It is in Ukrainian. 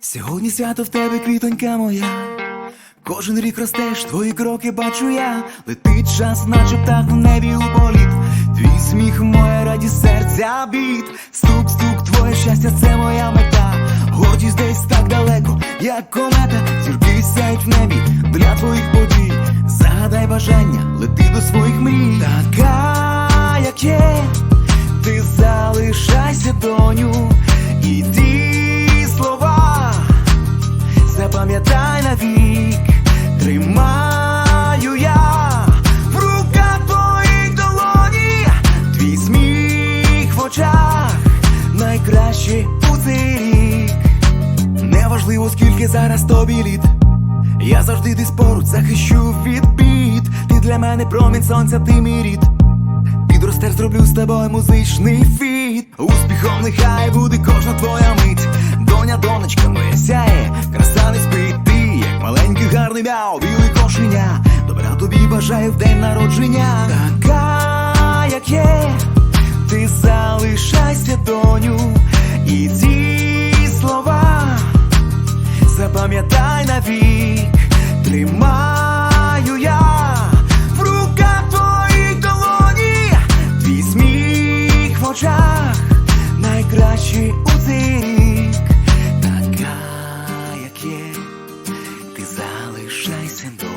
Сьогодні свято в тебе квітонька моя. Кожен рік ростеш, твої кроки бачу я. Летить час, наче птах в небі у. Твій сміх, моя радість серця біт. Стук, стук, твоє щастя, це моя мета. Гордість десь так далеко, як комета. Зірки сяють в небі для твоїх подій. Загадай бажання, лети до своїх мрій. Така, запам'ятай навік, тримаю я в руках твоїх долоні, твій сміх в очах, найкраще у цей рік. Неважливо, скільки зараз тобі літ. Я завжди десь поруч захищу від бід. Ти для мене промінь сонця, ти мій рід. Підростер зроблю з тобою музичний фіт. Успіхом нехай буде кожна твоя мяу, білий кошеня. Добра тобі бажаю в день народження. Така, як є, ти залишайся, доню, і ці слова запам'ятай навік, тримаю я в руках твоїх долоні, твій сміх в очах, найкращий у цей